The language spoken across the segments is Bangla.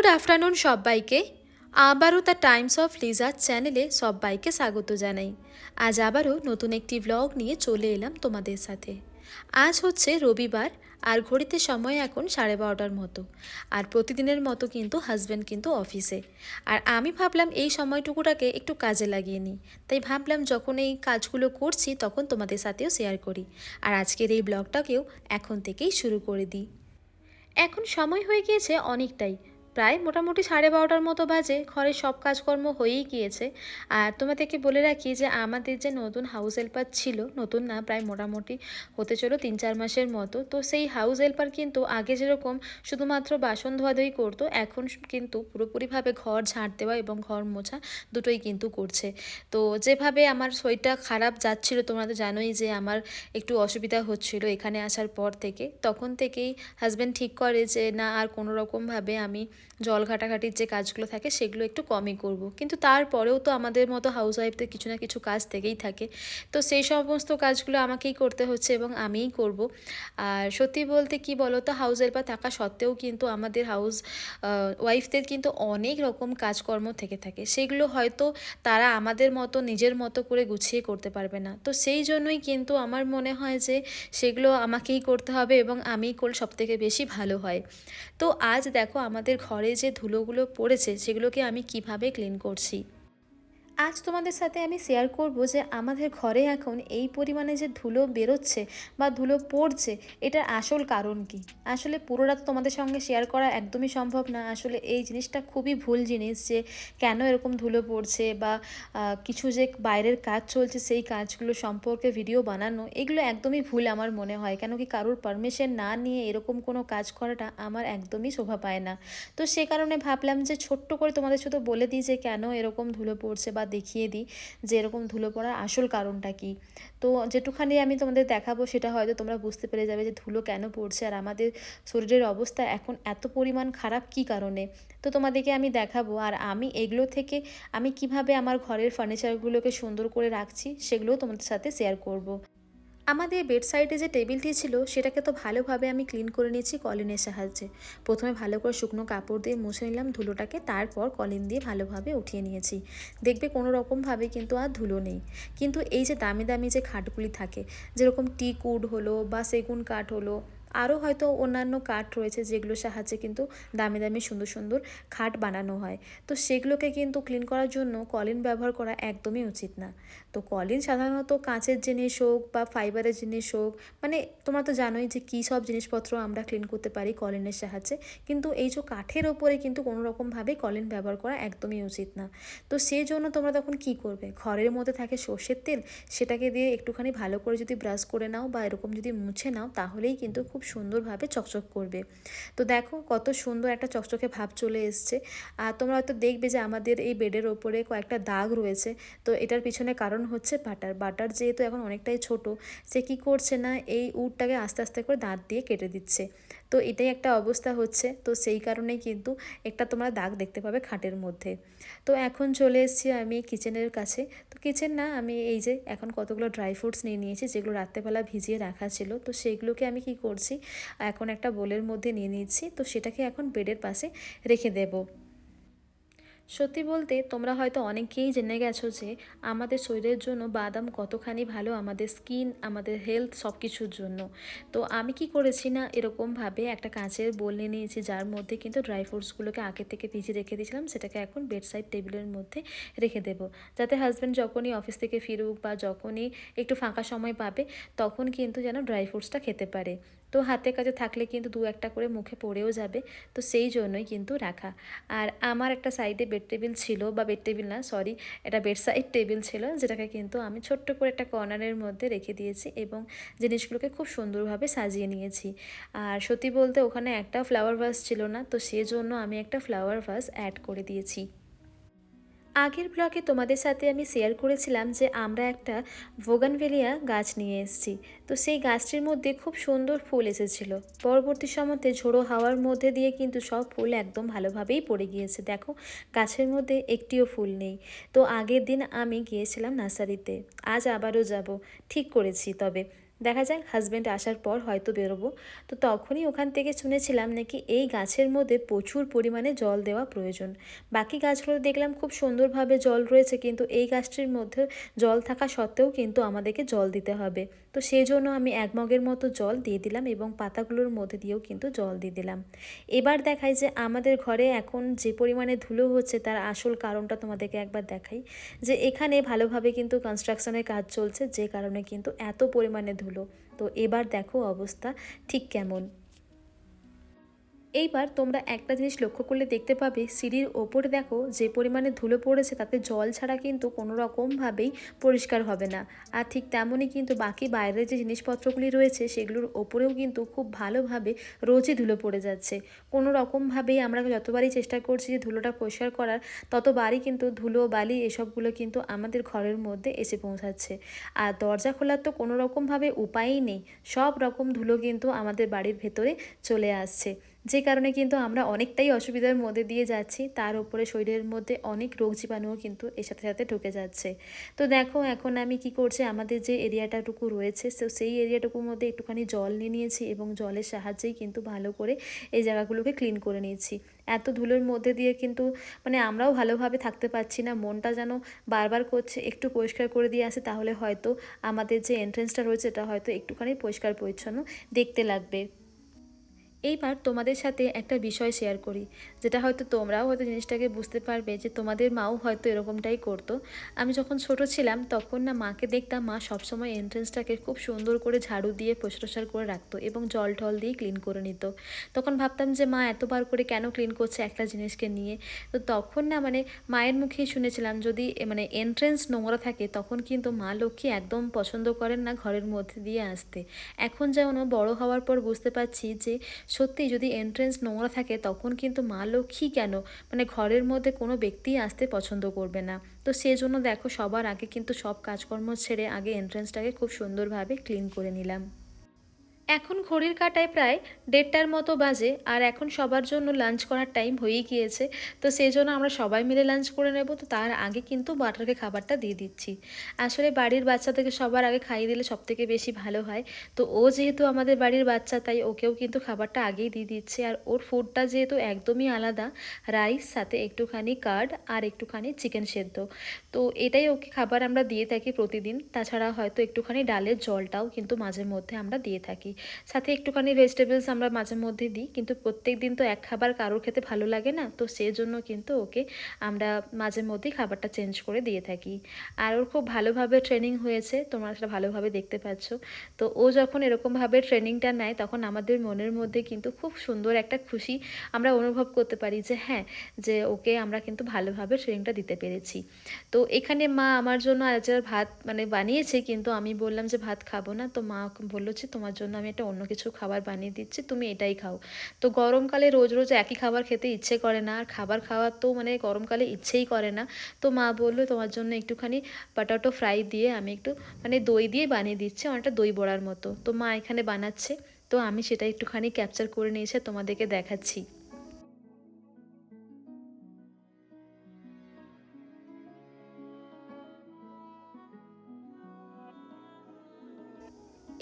গুড আফটারনুন সবাইকে আবারও দ্য টাইমস অফ লিজার চ্যানেলে সবাইকে স্বাগত জানাই। আজ আবারও নতুন একটি ব্লগ নিয়ে চলে এলাম তোমাদের সাথে। আজ হচ্ছে রবিবার, আর ঘড়িতে সময় এখন সাড়ে বারোটার মতো। আর প্রতিদিনের মতো কিন্তু হাজব্যান্ড কিন্তু অফিসে আর আমি ভাবলাম এই সময়টুকুটাকে একটু কাজে লাগিয়ে নিই। তাই ভাবলাম যখন এই কাজগুলো করছি তখন তোমাদের সাথেও শেয়ার করি। আর আজকের এই ব্লগটাকেও এখন থেকেই শুরু করে দিই। এখন সময় হয়ে গিয়েছে অনেকটাই। প্রায় মোটামুটি সাড়ে বারোটার মতো বাজে। ঘরের সব কাজকর্ম হয়েই গিয়েছে। আর তোমাদেরকে বলে রাখি যে, আমাদের যে নতুন হাউস হেল্পার ছিল, নতুন না, প্রায় মোটামুটি হতে চলো তিন চার মাসের মতো। তো সেই হাউস হেল্পার কিন্তু আগে যেরকম শুধুমাত্র বাসন ধোয়াধুয়ি করতো, এখন কিন্তু পুরোপুরিভাবে ঘর ঝাঁট দেওয়া এবং ঘর মোছা দুটোই কিন্তু করছে। তো যেভাবে আমার শরীরটা খারাপ যাচ্ছিল, তোমরা তো জানোই যে আমার একটু অসুবিধা হচ্ছিল এখানে আসার পর থেকে। তখন থেকেই হাজব্যান্ড ঠিক করে যে, না, আর কোনো রকমভাবে আমি জল ঘাটাঘাটির যে কাজগুলো থাকে সেগুলো একটু কমই করব। কিন্তু তারপরেও তো আমাদের মতো হাউস ওয়াইফদের কিছু না কিছু কাজ থেকেই থাকে। তো সেই সমস্ত কাজগুলো আমাকেই করতে হচ্ছে এবং আমিই করব। আর সত্যি বলতে কি বলো তো হাউস হেল্পার থাকা সত্ত্বেও কিন্তু আমাদের হাউস ওয়াইফদের কিন্তু অনেক রকম কাজকর্ম থেকে থাকে। সেগুলো হয়তো তারা আমাদের মতো, নিজের মতো করে গুছিয়ে করতে পারবে না। তো সেই জন্যই কিন্তু আমার মনে হয় যে সেগুলো আমাকেই করতে হবে এবং আমিই করলে সবথেকে বেশি ভালো হয়। তো আজ দেখো আমাদের ঘরে যে ধুলোগুলো পড়েছে সেগুলোকে আমি কীভাবে ক্লিন করছি? আজ তোমাদের সাথে আমি শেয়ার করব যে আমাদের ঘরে এখন এই পরিমাণে যে ধুলো বেরোচ্ছে বা ধুলো পড়ছে, এটার আসল কারণ কি? আসলে পুরোটা তো তোমাদের সঙ্গে শেয়ার করা একদমই সম্ভব না। আসলে এই জিনিসটা খুবই ভুল জিনিস যে কেন এরকম ধুলো পড়ছে বা কিছু যে বাইরের কাজ চলছে সেই কাজগুলো সম্পর্কে ভিডিও বানানো, এগুলো একদমই ভুল আমার মনে হয়। কেন কি কারোর পারমিশন না নিয়ে এরকম কোনো কাজ করাটা আমার একদমই শোভা পায় না। তো সে কারণে ভাবলাম যে ছোট্ট করে তোমাদের শুধু বলে দিই যে কেন এরকম ধুলো পড়ছে বা দেখিয়ে দিই যে এরকম ধুলো পড়ার আসল কারণটা কি তো যেটুখানি আমি তোমাদের দেখাবো সেটা হয়তো তোমরা বুঝতে পেরে যাবে যে ধুলো কেন পড়ছে আর আমাদের শরীরের অবস্থা এখন এত পরিমাণ খারাপ কি কারণে তো তোমাদেরকে আমি দেখাবো আর আমি এগুলো থেকে আমি কীভাবে আমার ঘরের ফার্নিচারগুলোকে সুন্দর করে রাখছি সেগুলোও তোমাদের সাথে শেয়ার করব। আমাদের বেড সাইডে যে টেবিলটি ছিল, সেটাকে তো ভালোভাবে আমি ক্লিন করে নিয়েছি কলিনের সাহায্যে। প্রথমে ভালো করে শুকনো কাপড় দিয়ে মুছে নিলাম, ধুলোটাকে তারপর কলিন দিয়ে ভালোভাবে উঠিয়ে নিয়েছি। দেখবে কোনো রকমভাবে কিন্তু আর ধুলো নেই। কিন্তু এই যে দামি দামি যে খাটগুলি থাকে, যেরকম টিক উড হলো বা সেগুন কাঠ হলো আরও হয়তো অন্যান্য কাঠ রয়েছে যেগুলোর সাহায্যে কিন্তু দামি দামি সুন্দর সুন্দর খাট বানানো হয়। তো সেগুলোকে কিন্তু ক্লিন করার জন্য কলিন ব্যবহার করা একদমই উচিত না। তো কলিন সাধারণত কাঁচের জিনিস হোক বা ফাইবারের জিনিস হোক মানে তোমরা তো জানোই যে কী সব জিনিসপত্র আমরা ক্লিন করতে পারি কলিনের সাহায্যে, কিন্তু এই যে কাঠের ওপরে কিন্তু কোনো রকমভাবেই কলিন ব্যবহার করা একদমই উচিত না। তো সেই জন্য তোমরা তখন কি করবে? ঘরের মধ্যে থাকে সর্ষের তেল, সেটাকে দিয়ে একটুখানি ভালো করে যদি ব্রাশ করে নাও বা এরকম যদি মুছে নাও, তাহলেই কিন্তু খুব সুন্দরভাবে চকচক করবে। তো দেখো কত সুন্দর একটা চকচকে ভাব চলে এসছে। আর তোমরা হয়তো দেখবে যে আমাদের এই বেডের ওপরে কয়েকটা দাগ রয়েছে। তো এটার পিছনে কারণ হচ্ছে বাটার। বাটার যেহেতু এখন অনেকটাই ছোট, সে কি করছে না, এই উটটাকে আস্তে আস্তে করে দাঁত দিয়ে কেটে দিচ্ছে। তো এটাই একটা অবস্থা হচ্ছে। তো সেই কারণে কিন্তু একটা তোমরা দাগ দেখতে পাবে খাটের মধ্যে। তো এখন চলে এসেছি আমি কিচেনের কাছে। তো কিচেন না আমি এই যে এখন কতগুলো ড্রাই ফ্রুটস নিয়ে নিয়েছি, যেগুলো রাত্রেবেলা ভিজিয়ে রাখা ছিল। তো সেগুলোকে আমি কি করছি, এখন একটা বোলের মধ্যে নিয়ে নিচ্ছি। তো সেটাকে এখন বেডের পাশে রেখে দেবো। সত্যি বলতে, তোমরা হয়তো অনেকেই জেনে গেছো যে, আমাদের শরীরের জন্য বাদাম কতখানি ভালো, আমাদের স্কিন, আমাদের হেলথ সব কিছুর জন্য। তো আমি কি করেছি না, এরকমভাবে একটা কাঁচের বোল নিয়ে নিয়েছি, যার মধ্যে কিন্তু ড্রাই ফ্রুটসগুলোকে আগে থেকে ভিজিয়ে রেখে দিয়েছিলাম, সেটাকে এখন বেডসাইড টেবিলের মধ্যে রেখে দেবো। যাতে হাজব্যান্ড যখনই অফিস থেকে ফিরুক বা যখনই একটু ফাঁকা সময় পাবে, তখন কিন্তু যেন ড্রাই ফ্রুটসটা খেতে পারে। তো হাতে কাছে থাকলে কিন্তু দু একটা করে মুখে পড়েও যাবে। তো সেই জন্যই কিন্তু রাখা। আর আমার একটা সাইডে বেড টেবিল ছিল, বা বেড টেবিল না, সরি, এটা বেড সাইড টেবিল ছিল, যেটাকে কিন্তু আমি ছোট্ট করে একটা কর্নারের মধ্যে রেখে দিয়েছি এবং জিনিসগুলোকে খুব সুন্দরভাবে সাজিয়ে নিয়েছি। আর সত্যি বলতে ওখানে একটা ফ্লাওয়ার ভাস ছিল না, তো সেজন্য আমি একটা ফ্লাওয়ার ভাস অ্যাড করে দিয়েছি। আগের ব্লগে তোমাদের সাথে আমি শেয়ার করেছিলাম যে আমরা একটা ভোগানভেলিয়া গাছ নিয়ে এসেছি। তো সেই গাছটির মধ্যে খুব সুন্দর ফুল এসেছিল। পরবর্তী সময়তে ঝোড়ো হাওয়ার মধ্যে দিয়ে কিন্তু সব ফুল একদম ভালোভাবেই পড়ে গিয়েছে। দেখো, গাছের মধ্যে একটিও ফুল নেই। তো আগের দিন আমি গিয়েছিলাম নার্সারিতে। আজ আবারও যাব। ঠিক করেছি তবে। দেখা যাক হাজব্যান্ড আসার পর হয়তো বেরোবো। তো তখনই ওখান থেকে শুনেছিলাম নাকি এই গাছের মধ্যে প্রচুর পরিমাণে জল দেওয়া প্রয়োজন। বাকি গাছগুলো দেখলাম খুব সুন্দরভাবে জল রয়েছে, কিন্তু এই গাছটির মধ্যে জল থাকা সত্ত্বেও কিন্তু আমাদেরকে জল দিতে হবে। তো সেই জন্য আমি এক মগের মতো জল দিয়ে দিলাম এবং পাতাগুলোর মধ্যে দিয়েও কিন্তু জল দিয়ে দিলাম। এবার দেখাই যে আমাদের ঘরে এখন যে পরিমাণে ধুলো হচ্ছে তার আসল কারণটা তোমাদেরকে একবার দেখাই। যে এখানে ভালোভাবে কিন্তু কনস্ট্রাকশনের কাজ চলছে, যে কারণে কিন্তু এত পরিমাণে ধুলো তো এবার দেখো অবস্থা ঠিক কেমন। এইবার তোমরা একটা জিনিস লক্ষ্য করলে দেখতে পাবে, সিঁড়ির ওপরে দেখো যে পরিমাণে ধুলো পড়েছে তাতে জল ছাড়া কিন্তু কোনো রকমভাবেই পরিষ্কার হবে না। আর ঠিক তেমনই কিন্তু বাকি বাইরের যে জিনিসপত্রগুলি রয়েছে সেগুলোর ওপরেও কিন্তু খুব ভালোভাবে রোজই ধুলো পড়ে যাচ্ছে। কোনো রকমভাবেই আমরা যতবারই চেষ্টা করছি যে ধুলোটা পরিষ্কার করার, ততবারই কিন্তু ধুলো, বালি এসবগুলো কিন্তু আমাদের ঘরের মধ্যে এসে পৌঁছাচ্ছে। আর দরজা খোলার তো কোনো রকমভাবে উপায়ই নেই, সব রকম ধুলো কিন্তু আমাদের বাড়ির ভেতরে চলে আসছে। যে কারণে কিন্তু আমরা অনেকটাই অসুবিধার মধ্যে দিয়ে যাচ্ছি, তার উপরে শরীরের মধ্যে অনেক রোগ জীবাণুও কিন্তু এর সাথে সাথে ঢুকে যাচ্ছে। তো দেখো এখন আমি কি করছি, আমাদের যে এরিয়াটাটুকু রয়েছে তো সেই এরিয়াটুকুর মধ্যে একটুখানি জল নিয়ে নিয়েছি এবং জলের সাহায্যেই কিন্তু ভালো করে এই জায়গাগুলোকে ক্লিন করে নিয়েছি। এত ধুলোর মধ্যে দিয়ে কিন্তু মানে আমরাও ভালোভাবে থাকতে পারছি না, মনটা যেন বারবার করছে, একটু পরিষ্কার করে দিয়ে আসে, তাহলে হয়তো আমাদের যে এন্ট্রেন্সটা রয়েছে, এটা হয়তো একটুখানি পরিষ্কার পরিচ্ছন্ন দেখতে লাগবে। এইবার তোমাদের সাথে একটা বিষয় শেয়ার করি, যেটা হয়তো তোমরাও হয়তো জিনিসটাকে বুঝতে পারবে যে তোমাদের মাও হয়তো এরকমটাই করতো। আমি যখন ছোট ছিলাম, তখন না মাকে দেখতাম মা সবসময় এন্ট্রেন্সটাকে খুব সুন্দর করে ঝাড়ু দিয়ে পরিষ্কার করে রাখতো এবং জল টল দিয়ে ক্লিন করে নিত। তখন ভাবতাম যে মা এতবার করে কেন ক্লিন করছে একটা জিনিসকে নিয়ে। তো তখন না মানে মায়ের মুখেই শুনেছিলাম, যদি মানে এন্ট্রেন্স নোংরা থাকে, তখন কিন্তু মা লক্ষ্মী একদম পছন্দ করেন না ঘরের মধ্যে দিয়ে আসতে। এখন যেমন বড় হওয়ার পর বুঝতে পারছি যে সত্যি যদি এন্ট্রেন্স নোংরা থাকে, তখন কিন্তু মা লক্ষ্মী কেন? মানে ঘরের মধ্যে কোনো ব্যক্তি আসতে পছন্দ করবে না। তো সেজন্য দেখো সবার আগে কিন্তু সব কাজকর্ম ছেড়ে আগে এন্ট্রেন্সটাকে খুব সুন্দরভাবে ক্লিন করে নিলাম। এখন ঘড়ির কাটায় প্রায় দেড়টার মতো বাজে আর এখন সবার জন্য লাঞ্চ করার টাইম হয়েই গিয়েছে। তো সেই জন্য আমরা সবাই মিলে লাঞ্চ করে নেব। তো তার আগে কিন্তু বাটারকে খাবারটা দিয়ে দিচ্ছি। আসলে বাড়ির বাচ্চাদেরকে সবার আগে খাইয়ে দিলে সব থেকে বেশি ভালো হয়। তো ও যেহেতু আমাদের বাড়ির বাচ্চা, তাই ওকেও কিন্তু খাবারটা আগেই দিয়ে দিচ্ছে। আর ওর ফুডটা যেহেতু একদমই আলাদা রাইস সাথে একটুখানি কার্ড আর একটুখানি চিকেন সেদ্ধ। তো এটাই ওকে খাবার আমরা দিয়ে থাকি প্রতিদিন। তাছাড়া হয়তো একটুখানি ডালের জলটাও কিন্তু মাঝে মধ্যে আমরা দিয়ে থাকি। সাথে একটুখানি ভেজিটেবলস আমরা মাঝে মধ্যে দিই, কিন্তু প্রত্যেক দিন তো এক খাবার কারোর খেতে ভালো লাগে না, তো সেই জন্য কিন্তু ওকে আমরা মাঝে মধ্যেই খাবারটা চেঞ্জ করে দিয়ে থাকি। আর ওর খুব ভালোভাবে ট্রেনিং হয়েছে, তোমরা সেটা ভালোভাবে দেখতে পাচ্ছ। তো ও যখন এরকমভাবে ট্রেনিংটা নেয়, তখন আমাদের মনের মধ্যে কিন্তু খুব সুন্দর একটা খুশি আমরা অনুভব করতে পারি যে হ্যাঁ যে ওকে আমরা কিন্তু ভালোভাবে ট্রেনিংটা দিতে পেরেছি। তো এখানে মা আমার জন্য আজ ভাত মানে বানিয়েছে, কিন্তু আমি বললাম যে ভাত খাব না, তো মা বলল যে তোমার জন্য আমি একটা অন্য কিছু খাবার বানিয়ে দিচ্ছি, তুমি এটাই খাও। তো গরমকালে রোজ রোজ একই খাবার খেতে ইচ্ছে করে না, আর খাবার খাওয়ার তো মানে গরমকালে ইচ্ছেই করে না। তো মা বলল, তোমার জন্য একটুখানি পটাটো ফ্রাই দিয়ে আমি একটু মানে দই দিয়ে বানিয়ে দিচ্ছি, অনেকটা দই বড়ার মতো। তো মা এখানে বানাচ্ছে। তো আমি সেটা একটুখানি ক্যাপচার করে নিয়েছে তোমাদেরকে দেখাচ্ছি।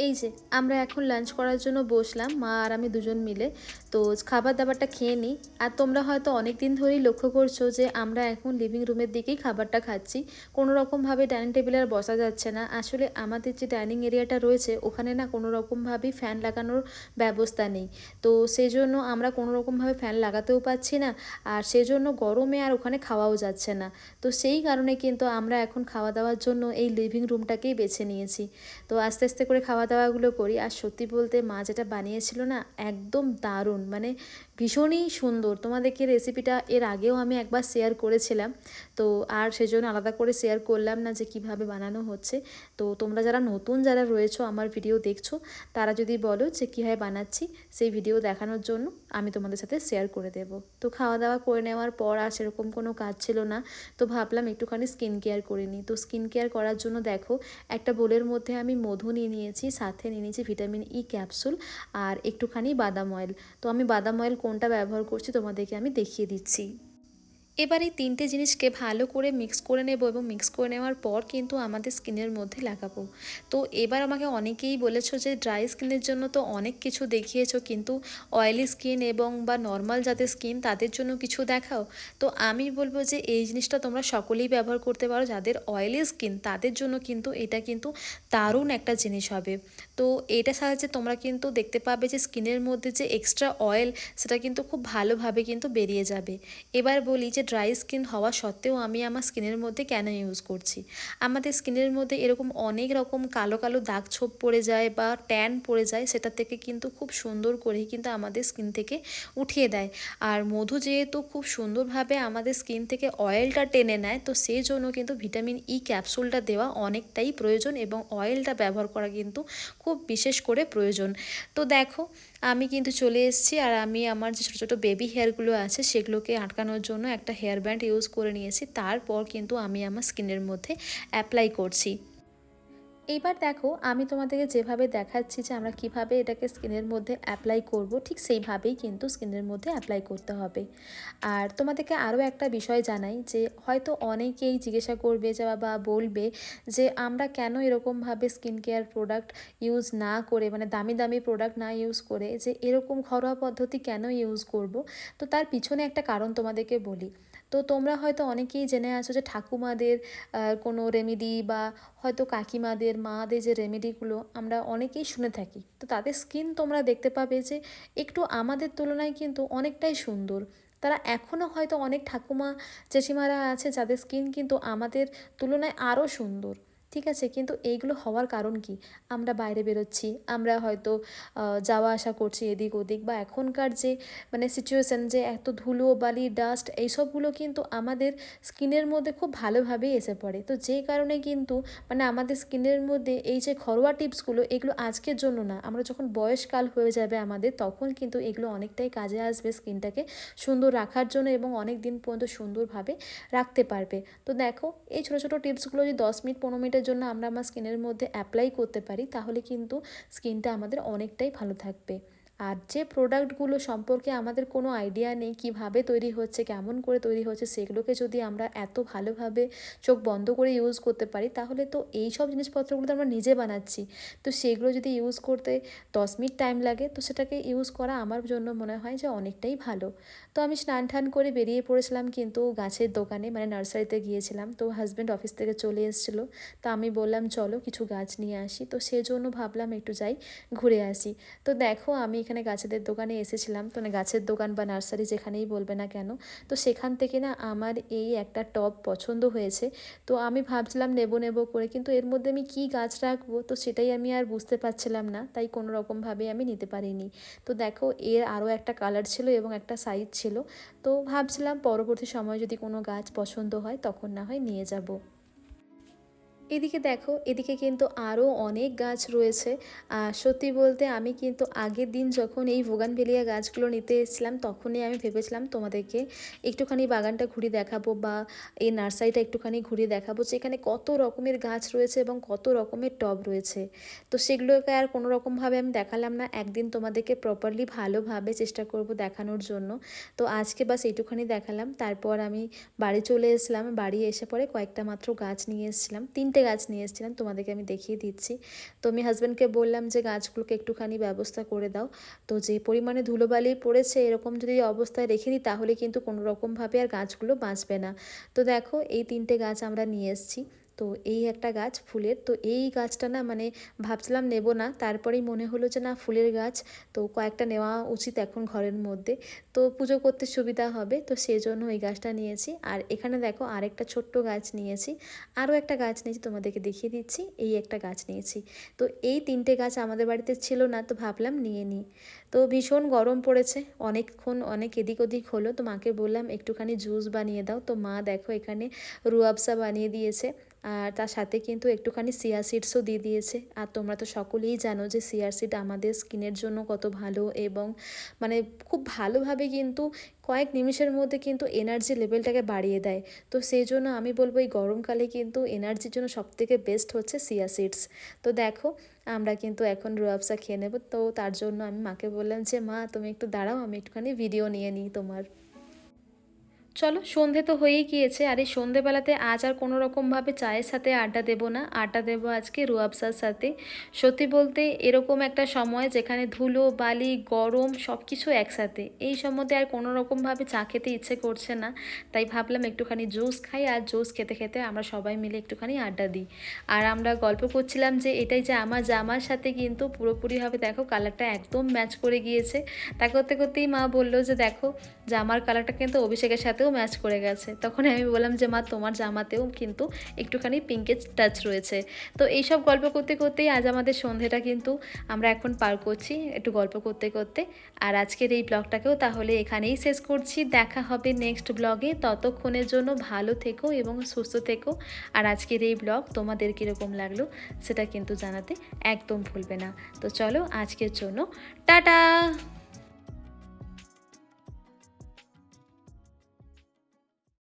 এই যে, আমরা এখন লাঞ্চ করার জন্য বসলাম, মা আর আমি দুজন মিলে। তো খাবার দাবারটা খেয়ে নিই। আর তোমরা হয়তো অনেক দিন ধরেই লক্ষ্য করছ যে, আমরা এখন লিভিং রুমের দিকেই খাবারটা খাচ্ছি। কোনো রকমভাবে ডাইনিং টেবিলে আর বসা যাচ্ছে না। আসলে আমাদের যে ডাইনিং এরিয়াটা রয়েছে, ওখানে না কোনো রকমভাবেই ফ্যান লাগানোর ব্যবস্থা নেই। তো সেই জন্য আমরা কোনো রকমভাবে ফ্যান লাগাতেও পাচ্ছি না। আর সেজন্য গরমে আর ওখানে খাওয়াও যাচ্ছে না। তো সেই কারণে কিন্তু আমরা এখন খাওয়া দাওয়ার জন্য এই লিভিং রুমটাকেই বেছে নিয়েছি। তো আস্তে আস্তে করে খাওয়া দাওয়াগুলো করি। আর সত্যি বলতে মা যেটা বানিয়েছিল না একদম দারুণ। মানে ভীষণই সুন্দর। তোমাদেরকে রেসিপিটা এর আগেও আমি একবার শেয়ার করেছিলাম। তো আর সেজন্য আলাদা করে শেয়ার করলাম না যে কীভাবে বানানো হচ্ছে। তো তোমরা যারা নতুন যারা রয়েছো, আমার ভিডিও দেখছ, তারা যদি বলো যে কীভাবে বানাচ্ছি, সেই ভিডিও দেখানোর জন্য আমি তোমাদের সাথে শেয়ার করে দেব। তো খাওয়া দাওয়া করে নেওয়ার পর আর সেরকম কোনো কাজ ছিল না। তো ভাবলাম একটুখানি স্কিন কেয়ার করে নিই। তো স্কিন কেয়ার করার জন্য দেখো, একটা বোলের মধ্যে আমি মধু নিয়ে নিয়েছি, সাথে নিয়ে নিয়েছি ভিটামিন ই ক্যাপসুল আর একটুখানি বাদাম অয়েল তো আমি বাদাম অয়েল কোনটা ব্যবহার করছি তোমাদেরকে আমি দেখিয়ে দিচ্ছি। এবার এই তিনটে জিনিসকে ভালো করে মিক্স করে নেব এবং মিক্স করে নেওয়ার পর কিন্তু আমাদের স্কিনের মধ্যে লাগাবো। তো এবার আমাকে অনেকেই বলেছ যে ড্রাই স্কিনের জন্য তো অনেক কিছু দেখিয়েছো, কিন্তু অয়েলি স্কিন এবং বা নর্মাল যাদের স্কিন তাদের জন্য কিছু দেখাও। তো আমি বলব যে এই জিনিসটা তোমরা সকলেই ব্যবহার করতে পারো, যাদের অয়েলি স্কিন তাদের জন্য কিন্তু এটা কিন্তু দারুণ একটা জিনিস হবে। তো এটা সাহায্যে তোমরা কিন্তু দেখতে পাবে যে স্কিনের মধ্যে যে এক্সট্রা অয়েল সেটা কিন্তু খুব ভালোভাবে কিন্তু বেরিয়ে যাবে। এবার বলি যে ড্রাই স্কিন হওয়া সত্ত্বেও আমি আমার স্কিনের মধ্যে কেন ইউজ করছি? আমাদের স্কিনের মধ্যে এরকম অনেক রকম কালো কালো দাগ ছোপ পড়ে যায় বা ট্যান পড়ে যায় সেটা থেকে কিন্তু খুব সুন্দর করেই কিন্তু আমাদের স্কিন থেকে উঠিয়ে দেয়। আর মধু যেহেতু খুব সুন্দরভাবে আমাদের স্কিন থেকে অয়েলটা টেনে নেয় তো সেই জন্য কিন্তু ভিটামিন ই ক্যাপসুলটা দেওয়া অনেকটাই প্রয়োজন এবং অয়েলটা ব্যবহার করা কিন্তু খুব বিশেষ করে প্রয়োজন। তো দেখো, আমি কিন্তু চলে এসেছি আর আমি আমার যে ছোটো ছোটো বেবি হেয়ারগুলো আছে সেগুলোকে আটকানোর জন্য একটা হেয়ার ব্যান্ড ইউজ করে নিয়েছি। তারপর কিন্তু আমি আমার স্কিনের মধ্যে অ্যাপ্লাই করছি। এইবার দেখো, আমি তোমাদেরকে যেভাবে দেখাচ্ছি যে আমরা কীভাবে এটাকে স্কিনের মধ্যে অ্যাপ্লাই করব, ঠিক সেইভাবেই কিন্তু স্কিনের মধ্যে অ্যাপ্লাই করতে হবে। আর তোমাদেরকে আরও একটা বিষয় জানাই যে, হয়তো অনেকেই জিজ্ঞাসা করবে যে, বা বলবে যে, আমরা কেন এরকমভাবে স্কিন কেয়ার প্রোডাক্ট ইউজ না করে মানে দামি দামি প্রোডাক্ট না ইউজ করে, যে এরকম ঘরোয়া পদ্ধতি কেন ইউজ করব? তো তার পিছনে একটা কারণ তোমাদেরকে বলি। তো তোমরা হয়তো অনেকেই জেনে আছো যে ঠাকুমাদের কোনো রেমেডি বা হয়তো কাকিমাদের, মাদের যে রেমেডিগুলো আমরা অনেকেই শুনে থাকি। তো তাদের স্কিন তোমরা দেখতে পাবে যে একটু আমাদের তুলনায় কিন্তু অনেকটাই সুন্দর। তারা এখনও হয়তো অনেক ঠাকুমা, জেঠিমারা আছে যাদের স্কিন কিন্তু আমাদের তুলনায় আরও সুন্দর। ঠিক আছে, কিন্তু এইগুলো হওয়ার কারণ কি? আমরা বাইরে বেরোচ্ছি, আমরা হয়তো যাওয়া আসা করছি এদিক ওদিক বা এখনকার যে মানে সিচুয়েশান যে এত ধুলো, বালি ডাস্ট এইসবগুলো কিন্তু আমাদের স্কিনের মধ্যে খুব ভালোভাবেই এসে পড়ে। তো যে কারণে কিন্তু মানে আমাদের স্কিনের মধ্যে এই যে ঘরোয়া টিপসগুলো, এগুলো আজকের জন্য না, আমরা যখন বয়সকাল হয়ে যাবে আমাদের, তখন কিন্তু এগুলো অনেকটাই কাজে আসবে স্কিনটাকে সুন্দর রাখার জন্য এবং অনেক দিন পর্যন্ত সুন্দরভাবে রাখতে পারবে। তো দেখো, এই ছোটো ছোটো টিপসগুলো যদি দশ মিনিট, পনেরো মিনিটের জন্য আমরা আমার স্কিনের মধ্যে অ্যাপ্লাই করতে পারি, তাহলে কিন্তু স্কিনটা আমাদের অনেকটাই ভালো থাকবে। আর যে প্রোডাক্টগুলো সম্পর্কে আমাদের কোনো আইডিয়া নেই, কীভাবে তৈরি হচ্ছে, কেমন করে তৈরি হচ্ছে, সেগুলোকে যদি আমরা এত ভালোভাবে চোখ বন্ধ করে ইউজ করতে পারি, তাহলে তো এই সব জিনিসপত্রগুলো তো আমরা নিজে বানাচ্ছি। তো সেগুলো যদি ইউজ করতে দশ মিনিট টাইম লাগে, তো সেটাকে ইউজ করা আমার জন্য মনে হয় যে অনেকটাই ভালো। তো আমি স্নান টান করে বেরিয়ে পড়েছিলাম কিন্তু গাছের দোকানে মানে নার্সারিতে গিয়েছিলাম, তো হাজব্যান্ড অফিস থেকে চলে এসেছিল। তো আমি বললাম, চলো কিছু গাছ নিয়ে আসি। তো সেজন্য ভাবলাম একটু যাই, ঘুরে আসি। তো দেখো আমি এখানে গাছেদের দোকানে এসেছিলাম, তো মানে গাছের দোকান বা নার্সারি যেখানেই বলবে না কেন, তো সেখান থেকে না আমার এই একটা টব পছন্দ হয়েছে। তো আমি ভাবছিলাম নেব নেব করে, কিন্তু এর মধ্যে আমি কি গাছ রাখব, তো সেটাই আমি আর বুঝতে পারছিলাম না, তাই কোনো রকমভাবে আমি নিতে পারিনি। তো দেখো, এর আরও একটা কালার ছিল এবং একটা সাইজ ছিল, তো ভাবছিলাম পরবর্তী সময় যদি কোনো গাছ পছন্দ হয়, তখন না হয় নিয়ে যাব। এদিকে দেখো, এদিকে কিন্তু আরও অনেক গাছ রয়েছে। আর সত্যি বলতে আমি কিন্তু আগের দিন যখন এই ভোগানবেলিয়া গাছগুলো নিতে এসেছিলাম, তখনই আমি ভেবেছিলাম তোমাদেরকে একটুখানি বাগানটা ঘুরিয়ে দেখাবো বা এই নার্সারিটা একটুখানি ঘুরিয়ে দেখাবো যে এখানে কত রকমের গাছ রয়েছে এবং কত রকমের টব রয়েছে। তো সেগুলোকে আর কোনো রকমভাবে আমি দেখালাম না, একদিন তোমাদেরকে প্রপারলি ভালোভাবে চেষ্টা করব দেখানোর জন্য। তো আজকে বাস এইটুখানি দেখালাম, তারপর আমি বাড়ি চলে এসেছিলাম, বাড়ি এসে পরে কয়েকটা মাত্র গাছ নিয়ে এসেছিলাম, তিনটে তিনটে গাছ নিয়ে এসেছিলাম, তোমাদেরকে আমি দেখিয়ে দিচ্ছি। তো আমি হাজব্যান্ডকে বললাম যে, গাছগুলোকে একটুখানি ব্যবস্থা করে দাও। তো যে পরিমাণে ধুলোবালি পড়েছে এরকম যদি অবস্থায় রেখে দিই, তাহলে কিন্তু কোনো রকমভাবে আর গাছগুলো বাঁচবে না। তো দেখো, এই তিনটে গাছ আমরা নিয়ে এসেছি। তো এই একটা গাছ ফুলের। তো এই গাছটা না মানে ভাবছিলাম নেব না, তারপরেই মনে হলো যে না ফুলের গাছ, তো কয়েকটা নেওয়া উচিত এখন ঘরের মধ্যে। তো পুজো করতে সুবিধা হবে, তো সেই জন্য এই গাছটা নিয়েছি। আর এখানে দেখো আরেকটা ছোট্ট গাছ নিয়েছি, আরও একটা গাছ নিয়েছি, তোমাদেরকে দেখিয়ে দিচ্ছি, এই একটা গাছ নিয়েছি। তো এই তিনটে গাছ আমাদের বাড়িতে ছিল না, তো ভাবলাম নিয়ে নিই। তো ভীষণ গরম পড়েছে, অনেকক্ষণ অনেক এদিক ওদিক হলো, তো মাকে বললাম একটুখানি জুস বানিয়ে দাও। তো মা দেখো এখানে রুয়াবসা বানিয়ে দিয়েছে। আর তার সাথে কিন্তু একটুখানি সিয়া সিডসও দিয়ে দিয়েছে। আর তোমরা তো সকলেই জানো যে সিয়ার সিড আমাদের স্কিনের জন্য কত ভালো এবং মানে খুব ভালোভাবে কিন্তু কয়েক নিমিষের মধ্যে কিন্তু এনার্জি লেভেলটাকে বাড়িয়ে দেয়। তো সেই জন্য আমি বলব এই গরমকালে কিন্তু এনার্জির জন্য সবথেকে বেস্ট হচ্ছে সিয়া সিডস তো দেখো, আমরা কিন্তু এখন রুয়াবসা খেয়ে নেব। তো তার জন্য আমি মাকে বললাম যে, মা, তুমি একটু দাঁড়াও, আমি একটুখানি ভিডিও নিয়ে নিই তোমার। চলো সন্ধে তো হয়েই গিয়েছে, আর এই সন্ধেবেলাতে আজ আর কোনো রকমভাবে চায়ের সাথে আড্ডা দেবো না, আড্ডা দেবো আজকে রুয়াবসার সাথে। সত্যি বলতে এরকম একটা সময় যেখানে ধুলো, বালি, গরম সব কিছু একসাথে, এই সম্বন্ধে আর কোনো রকমভাবে চা খেতে ইচ্ছে করছে না, তাই ভাবলাম একটুখানি জুস খাই, আর জুস খেতে খেতে আমরা সবাই মিলে একটুখানি আড্ডা দিই। আর আমরা গল্প করছিলাম যে এটাই যে আমার জামার সাথে কিন্তু পুরোপুরিভাবে দেখো কালারটা একদম ম্যাচ করে গিয়েছে। তা করতে করতেই মা বলল যে দেখো জামার কালারটা কিন্তু অভিষেকের সাথেও ম্যাচ করে গেছে। তখন আমি বললাম যে, মা, তোমার জামাতেও কিন্তু একটুখানি পিঙ্কের টাচ রয়েছে। তো এইসব গল্প করতে করতেই আজ আমাদের সন্ধেটা কিন্তু আমরা এখন পার করছি একটু গল্প করতে করতে। আর আজকের এই ব্লগটাকেও তাহলে এখানেই শেষ করছি। দেখা হবে নেক্সট ব্লগে। ততক্ষণের জন্য ভালো থেকো এবং সুস্থ থেকো। আর আজকের এই ব্লগ তোমাদের কীরকম লাগল সেটা কিন্তু জানাতে একদম ভুলবে না। তো চলো আজকের জন্য টাটা!